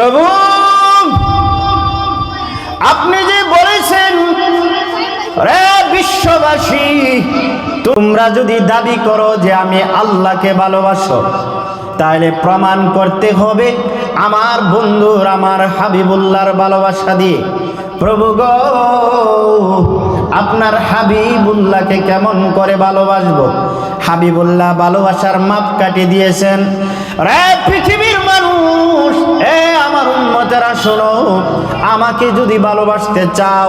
প্রভু, আপনি যে বলেছেন বিশ্ববাসী, তোমরা যদি দাবি করো যে আমি আল্লাহকে ভালোবাসো, তাহলে প্রমাণ করতে হবে আমার বন্ধুর, আমার হাবিবুল্লাহর ভালোবাসা দিয়ে। প্রভু গো, আপনার হাবিবুল্লাহকে কেমন করে ভালোবাসবো? হাবিবুল্লাহ ভালোবাসার মাপ কাটি দিয়েছেন, রে এ উন্মতেরা শোনো আমাকে যদি ভালোবাসতে চাও,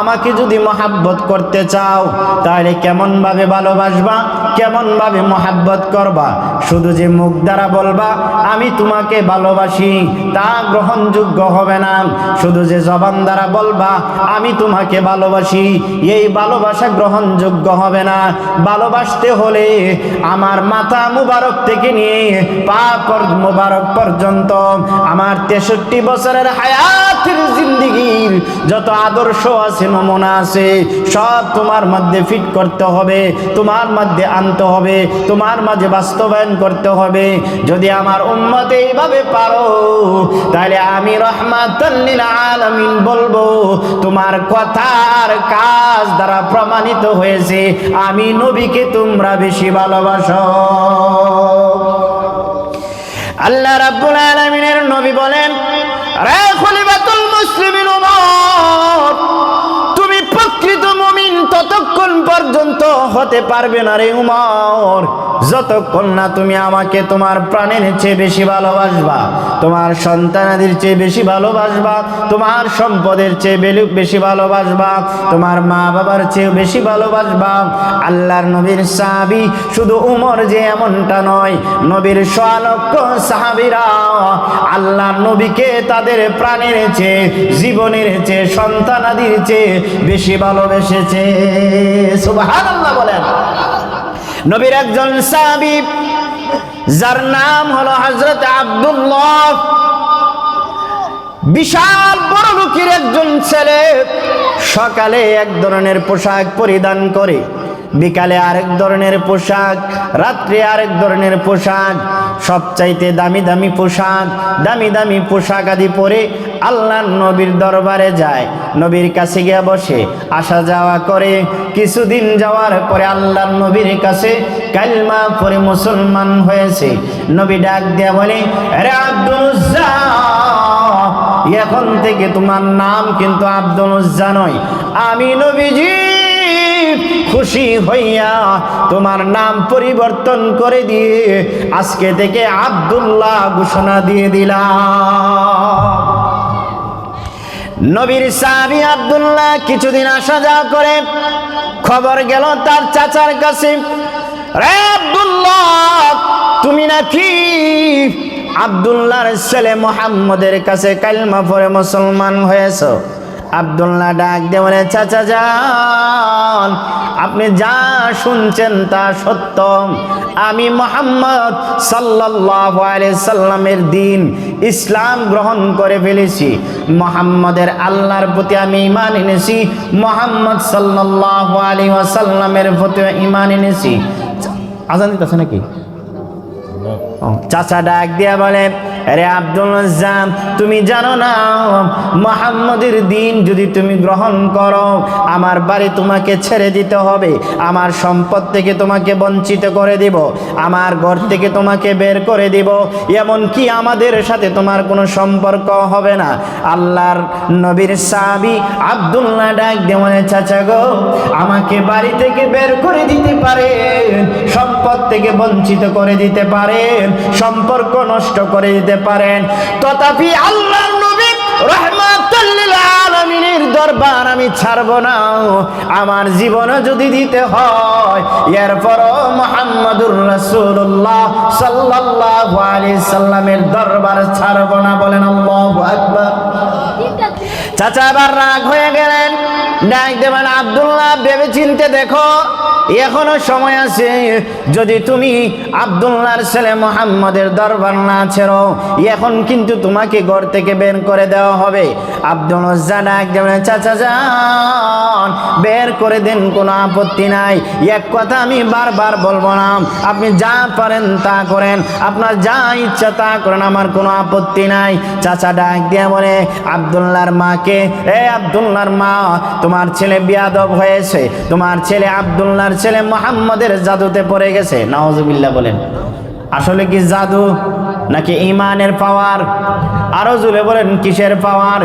আমাকে যদি মহাব্বত করতে চাও, তাহলে কেমন ভাবে ভালোবাসবা? কেমন ভাবে মহাব্বত করবা? শুধু যে মুখ দ্বারা বলবা, আমি তোমাকে ভালোবাসি, তা গ্রহণযোগ্য হবে না। শুধু যে জবান দ্বারা বলবা, আমি তোমাকে ভালোবাসি, এই ভালোবাসা গ্রহণযোগ্য হবে না। ভালোবাসতে হলে আমার মাথা মুবারক থেকে নিয়ে পা মুবারক পর্যন্ত আমার তেষট্টি বছরের হায়াতের জিন্দিগির যত আদর্শ আছে, নমুনা আছে, সব তোমার মধ্যে ফিট করতে হবে, তোমার মধ্যে আনতে হবে, তোমার মাঝে বাস্তবায়ন করতে হবে। যদি আমার উম্মত এইভাবে পারো, তাহলে আমি রহমাতুল্লিল আলামিন বলব, তোমার কথার কাজ দ্বারা প্রমাণিত হয়েছে, আমি নবীকে তোমরা বেশি ভালোবাসো। আল্লাহ রাব্বুল আলামিনের নবী বলেন, রে মুসলিমিন পর্যন্ত হতে পারবে না রে উমর। যতক্ষণ না তুমি আমাকে তোমার প্রাণের চেয়ে বেশি ভালোবাসবা, তোমার সন্তানাদের চেয়ে বেশি ভালোবাসবা, তোমার সম্পদের চেয়ে বেশি ভালোবাসবা, তোমার মা বাবার চেয়ে বেশি ভালোবাসবা, আল্লাহর নবীর সাহাবি শুধু উমর যে এমনটা নয়, নবীর সোয়ালক্ষ সাহাবিরা আল্লাহর নবীকে তাদের প্রাণের চেয়ে, জীবনের চেয়ে, সন্তানাদির চেয়ে বেশি ভালোবেসেছে। বলেন নবীর একজন সাহাবি, যার নাম হলো হজরত আব্দুল্লাহ। বিশাল বড় লোকের একজন ছেলে, সকালে এক ধরনের পোশাক পরিধান করে। বিকালে আরেক ধরনের পোশাক, রাত্রে আরেক ধরনের পোশাক, সবচাইতে দামি দামি পোশাক, দামি দামি পোশাক আদি পরে আল্লাহ নবীর দরবারে যায়, নবীর কাছে গিয়ে বসে, আসা যাওয়া করে, কিছুদিন যাওয়ার পরে আল্লাহ নবীর কাছে কালমা পরে মুসলমান হয়েছে, নবী ডাক দেয়া বলে এখন থেকে তোমার নাম কিন্তু আব্দুল নয়, আমি নবীজি খুশি হইয়া তোমার নাম পরিবর্তন করে দিয়ে আজকে থেকে আব্দুল্লাহ ঘোষণা দিয়ে দিলাম। নবীর সাহাবি আব্দুল্লাহ কিছুদিন আসা যাওয়া করে খবর গেল তার চাচার কাছে, রে আব্দুল্লাহ, তুমি নাকি আব্দুল্লাহর ছেলে মোহাম্মদের কাছে কালমা পরে মুসলমান হয়েছ? আব্দুল্লাহ ডাক দিয়ে বলে চাচা যান আপনি যা শুনছেন তা সত্য। আমি মোহাম্মদ সাল্লাল্লাহু আলাইহি সাল্লামের দিন ইসলাম গ্রহণ করে ফেলেছি। মোহাম্মদের আল্লাহর প্রতি আমি ইমান এনেছি। মোহাম্মদ সাল্লাল্লাহু আলাইহি ওয়াসাল্লামের প্রতি ইমান এনেছি। আজান দিতেছে নাকি? চাচা ডাক দিয়া বলে আরে আব্দুল রাজ্জাক, তুমি জানো না মোহাম্মদের দিন যদি তুমি গ্রহণ করো আমার বাড়ি তোমাকে ছেড়ে দিতে হবে আমার সম্পদ থেকে তোমাকে বঞ্চিত করে দিব আমার ঘর থেকে তোমাকে বের করে দিব এমন কি আমাদের সাথে তোমার কোনো সম্পর্ক হবে না। আল্লাহর নবীর সাবি আব্দুল্লাহ ডাক দিয়ে মনে চাচা গো আমাকে বাড়ি থেকে বের করে দিতে পারে সম্পদ থেকে বঞ্চিত করে দিতে পারে সম্পর্ক নষ্ট করে দিতে পারেন। তথাপি আল্লাহর নবী রহমাতুল্লিল আলামিনের দরবার আমি ছাড়ব না। আমার জীবনে যদি দিতে হয় এরপরও মোহাম্মদুর রাসূলুল্লাহ সাল্লাল্লাহু আলাইহি সাল্লামের দরবার ছাড়ব না বলেন আল্লাহু আকবার। চাচা আবার রাগ হয়ে গেলেন। ডাক দেবেন আবদুল্লাহ ভেবে চিনতে দেখো, এখনও সময় আছে, যদি তুমি আবদুল্লাহর ছেলে মোহাম্মদের দরবার না ছেড়ো, এখন কিন্তু তোমাকে ঘর থেকে বের করে দেওয়া হবে। আব্দুল ডাক দেবেন চাচা যান, বের করে দেন, কোনো আপত্তি নাই। এক কথা আমি বারবার বলব না, আপনি যা পারেন তা করেন, আপনার যা ইচ্ছা তা করেন, আমার কোনো আপত্তি নাই। চাচা ডাক দিয়ে বলে, আবদুল্লাহর মাকে, এ আবদুল্লাহর মা তোমার ছেলে বিয়াদব হয়েছে, তোমার ছেলে আবদুল্লাহর ছেলে মোহাম্মদের জাদুতে পড়ে গেছে নওয়াজুবিল্লাহ বলেন। আসলে কি জাদু নাকি ইমানের পাওয়ার? আরও জুড়ে বলেন, কিসের পাওয়ার?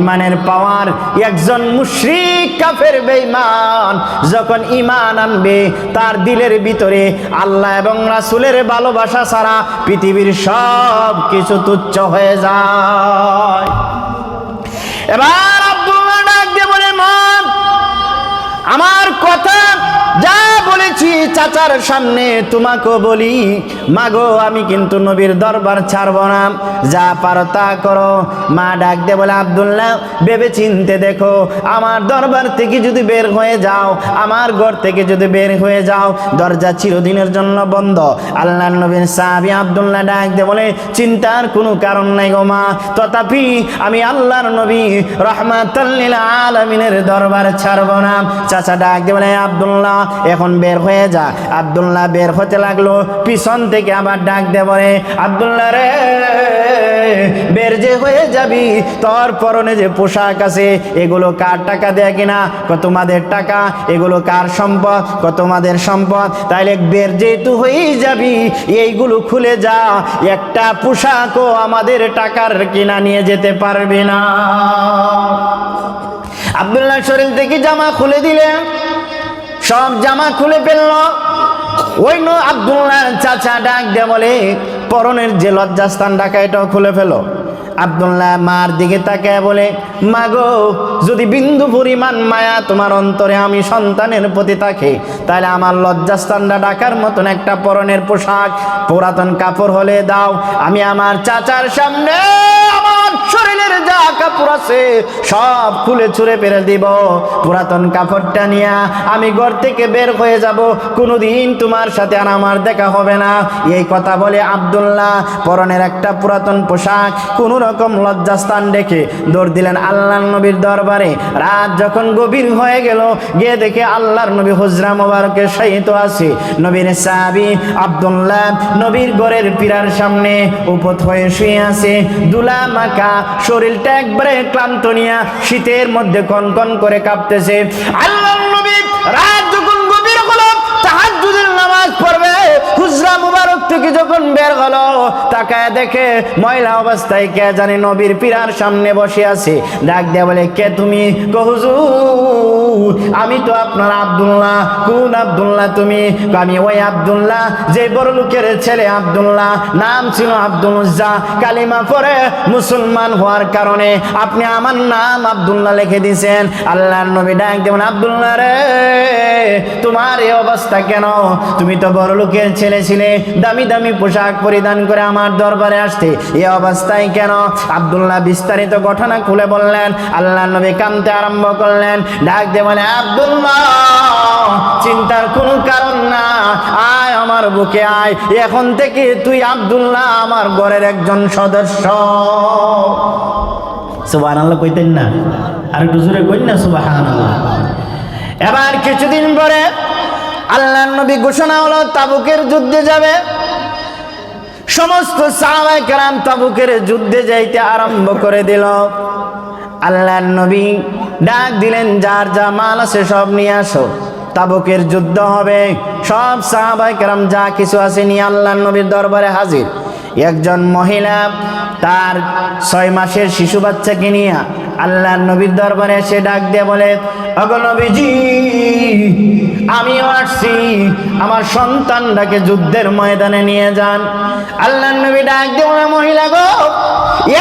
ইমানের পাওয়ার একজন মুশরিক কাফের বেঈমান যখন ইমান আনবে, তার দিলের ভিতরে আল্লাহ এবং রাসূলের ভালোবাসা ছাড়া পৃথিবীর সব কিছু তুচ্ছ হয়ে যায়। এবার আমার কথা যা বলেছি চাচার সামনে তোমাকে বলি, মাগো, আমি কিন্তু নবীর দরবার ছাড়ব না। যা পারো তা করো। মা ডাক দে বলে, আবদুল্লাহ ভেবে চিনতে দেখো, আমার দরবার থেকে যদি বের হয়ে যাও, আমার ঘর থেকে যদি বের হয়ে যাও, দরজা চিরদিনের জন্য বন্ধ। আল্লাহ নবীর সাহাবি আবদুল্লাহ ডাক দে বলে, চিন্তার কোনো কারণ নাই গো মা। তথাপি আমি আল্লাহর নবী রহমাতাল্লিল আলমিনের দরবার ছাড়ব না। চাচা ডাক দে বলে, আবদুল্লাহ এখন বের হয়ে যা। আবদুল্লাহ বের হতে লাগল। পিছন থেকে আবার ডাক দে বলে, আবদুল্লাহ রে, বের যে হয়ে যাবি, তোর পরনে যে পোশাক আছে, এগুলো কার টাকা দেয় কিনা? কত তোমাদের টাকা? এগুলো কার সম্পদ? কত তোমাদের সম্পদ? তাইলে বের যেহেতু হয়েই যাবি, এইগুলো খুলে যা। একটা পোশাকও আমাদের টাকার কিনা নিয়ে যেতে পারবে না। আবদুল্লাহ শরীর থেকে জামা খুলে দিলেন। সব জামা খুলে ফেলল। ওই নো আবদুল্লাহ চাচা ডাক দে বলে, পরনের যে লজ্জাস্থান ডাকা এটাও খুলে ফেলো। আবদুল্লাহ মার দিকে তাকায় বলে, মাগো, যদি বিন্দু পরিমাণ মায়া তোমার অন্তরে আমি সন্তানের প্রতি থাকে, তাহলে আমার লজ্জাস্থানটা ডাকার মতন একটা পরনের পোশাক, পুরাতন কাপড় হলে দাও, আমি আমার চাচার সামনে শরীরের যা কাপড় আছে, সব খুলে ছুঁড়ে ফেলে দিব। পুরাতন কাপড়টা নিয়ে আমি ঘর থেকে বের হয়ে যাব। কোনোদিন তোমার সাথে আর আমার দেখা হবে না। এই কথা বলে আবদুল্লাহ পরনের একটা পুরাতন পোশাক, কোন রকম লজ্জাস্থান দেখে দৌড় দিলেন আল্লাহ নবীর দরবারে। রাত যখন গভীর হয়ে গেল, গিয়ে দেখে আল্লাহর নবী হুজরা মোবারকে শাহিত আছে নবীর সাহাবি আবদুল্লাহ নবীর ঘরের পীরার সামনে উপত হয়ে শুয়ে আছে। দুলা মাকা শরীরটা একবারে ক্লান্ত নিয়া শীতের মধ্যে কনকন করে কাঁপতেছে। আল্লাহ নবী থেকে যখন বের হলো, তাকায় দেখে ময়লা অবস্থায় কে জানে নবীর পীরার সামনে বসে আছে। ডাক দেয়া বলে, কে তুমি? কো হুজুর, আমি তো আপনার আব্দুল্লাহ। কোন আব্দুল্লাহ তুমি? আমি ওই আব্দুল্লাহ, যে বড় লোকের ছেলে আব্দুল্লাহ। নাম ছিল আব্দুল উজ্জা কালিমা পরে মুসলমান হওয়ার কারণে আপনি আমার নাম আব্দুল্লাহ লিখে দিয়েছেন। আল্লাহর নবী ডাক দেবেন আব্দুল্লাহ রে, তোমার এই অবস্থা কেন? তুমি তো বড় লোকের ছেলে ছিলে। দামি দামি দামি পোশাক পরিধান করে আমার দরবারে আসতে এ অবস্থায় কেন? আব্দুল্লাহ বিস্তারিত ঘটনা খুলে বললেন, আল্লাহ নবী কামতে আরম্ভ করলেন, ডাক দে বলে, আব্দুল্লাহ, চিন্তার কোনো কারণ না। আয় আমার বুকে, আয়। এখন থেকে তুই আব্দুল্লাহ, আমার ঘরের একজন সদস্য। সুবাহ কইতেন না। আর একটু জোরে কইন না সুবাহ এবার কিছুদিন পরে আল্লাহ নবী ঘোষণা হলো, তাবুকের যুদ্ধে যাবে। সমস্ত সাহাবায়ে কেরাম তাবুকের যুদ্ধে যাইতে আরম্ভ করে দিল। আল্লাহ নবী ডাক দিলেন, যার যা মাল আছে সব নিয়ে আসো, তাবুকের যুদ্ধ হবে। সব সাহাবায়ে কেরাম যা কিছু আছে নিয়ে আল্লাহ নবীর দরবারে হাজির। একজন মহিলা তার ছয় মাসের শিশু বাচ্চাকে নিয়ে আল্লাহ নবীর দরবারে এসে ডাক দিয়ে বলে অগনবীজি আমিও আসছি। আমার সন্তানটাকে যুদ্ধের ময়দানে নিয়ে যান। আল্লাহ নবী ডাক দিয়ে মহিলা গো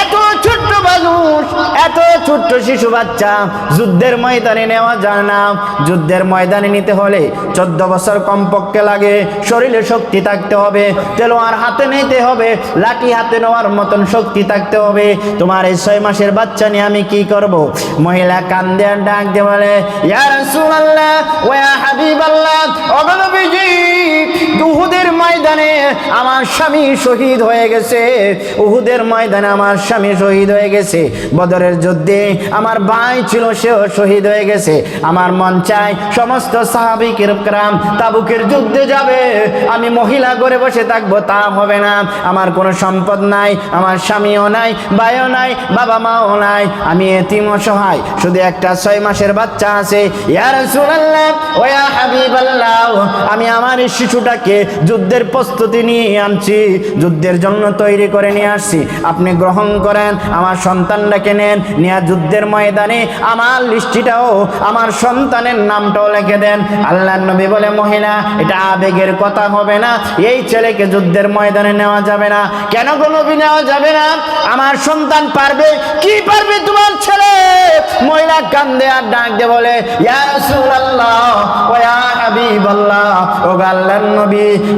এত ছোট্ট মানুষ, এত ছোট্ট শিশু বাচ্চা, যুদ্ধের ময়দানে নেওয়া যায় না। যুদ্ধের ময়দানে নিতে হলে চোদ্দ বছর কমপক্ষে লাগে, শরীরে শক্তি থাকতে হবে, তেলোয়ার হাতে নিতে হবে, লাঠি হাতে নেওয়ার মতন শক্তি থাকতে হবে। তোমার এই ছয় মাসের বাচ্চা নিয়ে আমি কি করব? মহিলা কান্দে আর ডাক দিয়ে বলে, ইয়া রাসূলুল্লাহ ওয়া ময়দানে আমার স্বামী শহীদ হয়ে গেছে। উহুদের ময়দানে আমার স্বামী শহীদ হয়ে গেছে। বদরের যুদ্ধে আমার ভাই ছিল, সেও শহীদ হয়ে গেছে। আমার মন চায় সমস্ত সাহাবিকের ক্রাম তাবুকের যুদ্ধে যাবে। আমি মহিলা করে বসে থাকব, তা হবে না। আমার কোনো সম্পদ নাই, আমার স্বামীও নাই, ভাইও নাই, বাবা মাও নাই। আমি এতিম অসহায় শুধু একটা ছয় মাসের বাচ্চা আছে। আমি আমার এই শিশুটাকে যুদ্ধের প্রস্তুতি নিয়ে আনছি, যুদ্ধের জন্য তৈরি করে নিয়ে আসছি। আপনি গ্রহণ করেন, আমার সন্তানটাকে নেন, নিয়ে যুদ্ধের ময়দানে আমার লিস্টিটাও আমার সন্তানের নামটাও লিখে দেন। আল্লাহ নবী বলে, মহিলা, এটা আবেগের কথা হবে না, এই ছেলেকে যুদ্ধের ময়দানে নেওয়া যাবে না। কেন কোনো নেওয়া যাবে না? আমার সন্তান পারবে? কি পারবে তোমার ছেলে? মহিলা কান্দে আর ডাক দে বলে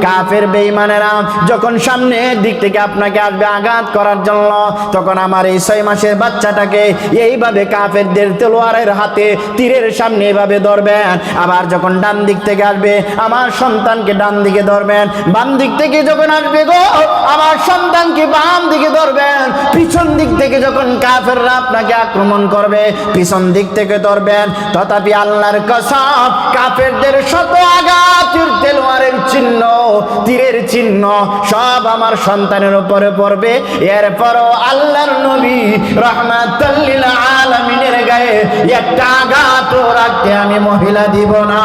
কাফের বেঈমানেরা, যখন সামনের দিক থেকে আপনাকে আসবে আঘাত করার জন্য তখন আমার এই ছয় মাসের বাচ্চাটাকে এইভাবে কাফেরদের তলোয়ারের হাতে তীরের সামনে এইভাবে ধরবেন। আবার যখন ডান দিক থেকে আসবে, আমার সন্তানকে ডান দিকে ধরবেন। বাম দিক থেকে যখন আসবে গো, আমার সন্তানকে বাম দিকে ধরবেন। পিছন দিক থেকে যখন কাফেররা আপনাকে আক্রমণ করবে, পিছন দিক থেকে ধরবেন। তথাপি আল্লাহর কসম, কাফেরদের শত আঘাতের তেলোয়ারের চিহ্ন সব আমার সন্তানের উপরে পড়বে। এরপরও আল্লাহর নবী রহমাতাল্লিল আলামিনের গায়ে একটা আঘাতও রাখতে আমি মহিলা দিব না।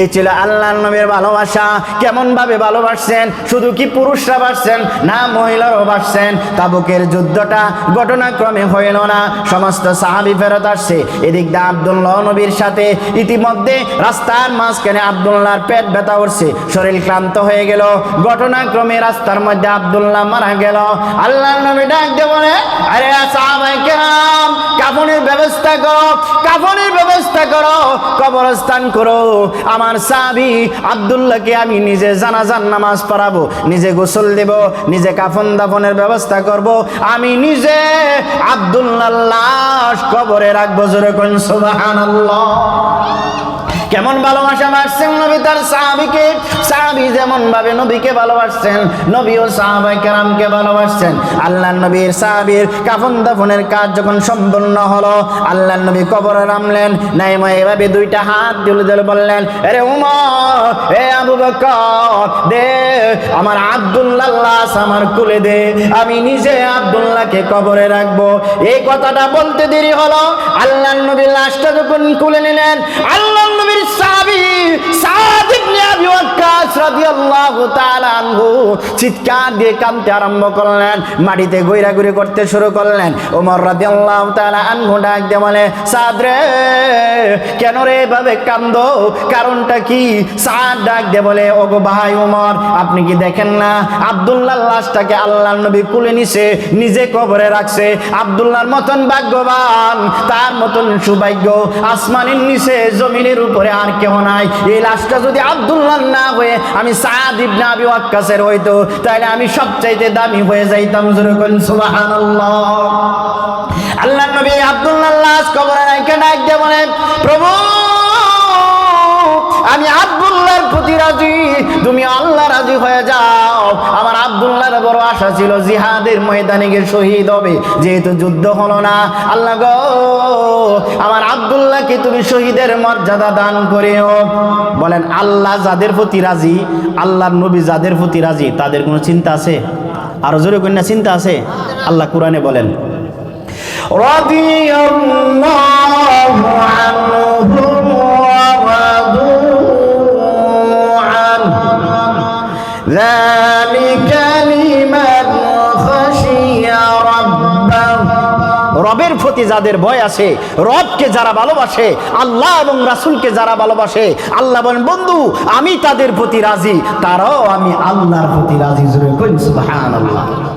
এই ছিল আল্লাহ নবীর ভালোবাসা। কেমন ভাবে ভালোবাসছেন? শুধু কি পুরুষরা বাসছেন না মহিলারও বাসছেন তাবুকের যুদ্ধটা ঘটনাক্রমে হইল না। সমস্ত সাহাবি ফেরত আসছে। এদিক দিয়ে আবদুল্লাহ নবীর সাথে ইতিমধ্যে রাস্তার মাঝখানে আবদুল্লাহর পেট ব্যথা উঠছে শরীর ক্লান্ত হয়ে গেল। ঘটনাক্রমে রাস্তার মধ্যে আবদুল্লাহ মারা গেল। আল্লাহ নবী ডাক দিয়ে আরে সাহাবাই কেরাম কাফনের ব্যবস্থা করো, কাফনের ব্যবস্থা করো, কবরস্থান করো। আমার সাবি আবদুল্লাহকে আমি নিজে জানাজান নামাজ পড়াবো, নিজে গোসল দেব, নিজে কাফন দাফনের ব্যবস্থা করব। আমি নিজে আবদুল্লাহ লাশ কবরে রাখব কোন সুবহানাল্লাহ। কেমন ভালোবাসা বাসছেন নবী তার সাহাবিকে? সাহাবি যেমন ভাবে নবীকে ভালোবাসছেন, নবীও সাহাবাই কেরামকে ভালোবাসছেন। আল্লাহ নবীর সাহাবির কাফন দাফনের কাজ যখন সম্পূর্ণ হলো আল্লাহ নবী কবরে নামলেন, নাইমা এভাবে দুইটা হাত তুলে দিলে বললেন আরে উমর, এ আবু বকর, দে, আমার আব্দুল্লাহ আমার কুলে দে, আমি নিজে আব্দুল্লাহকে কবরে রাখব। এই কথাটা বলতে দেরি হলো আল্লাহ নবীর লাশটা যখন কুলে নিলেন, আল্লাহ মাটিতে শুরু করলেন। ওমর ডাক বলে ওগো ভাই ওমর, আপনি কি দেখেন না? আব্দুল্লাহর লাশটাকে আল্লাহর নবী কুলে নিছে, নিজে কবরে রাখছে। আব্দুল্লাহর মতন ভাগ্যবান, তার মতন সুভাগ্য আসমানের নিচে, জমিনের উপরে আর কেউ নাই। এই লাশটা যদি আব্দুল্লাহ না হয়ে আমি সাদ ইবনে আবি ওয়াক্কাসের হইতো, তাহলে আমি সবচাইতে দামি হয়ে যাইতাম যেরকম সুবহানাল্লাহ। আল্লাহ নবী আব্দুল্লাহ লাশ কবরে রাখে ডাক দিয়ে বলেন, প্রভু প্রতি রাজি? তুমি আল্লাহ রাজি হয়ে যাও। আমার আবদুল্লাহর বড় আশা ছিল জিহাদের ময়দানে গিয়ে শহীদ হবে। যেহেতু যুদ্ধ হলো না। আল্লাহ গো, আমার আবদুল্লাহকে তুমি শহীদের মর্যাদা দান করেও। বলেন, আল্লাহ যাদের প্রতি রাজি, আল্লাহর নবী যাদের প্রতি রাজি, তাদের কোনো চিন্তা আছে? আর জোরে কন্যা চিন্তা আছে? আল্লাহ কোরআনে বলেন, রাদিয়াল্লাহ প্রতি যাদের ভয় আছে, রবকে যারা ভালোবাসে, আল্লাহ এবং রাসুলকে যারা ভালোবাসে, আল্লাহ বলেন, বন্ধু, আমি তাদের প্রতি রাজি, তারাও আমি আল্লাহর প্রতি রাজি। জুড়ে কইন, সুবহানাল্লাহ।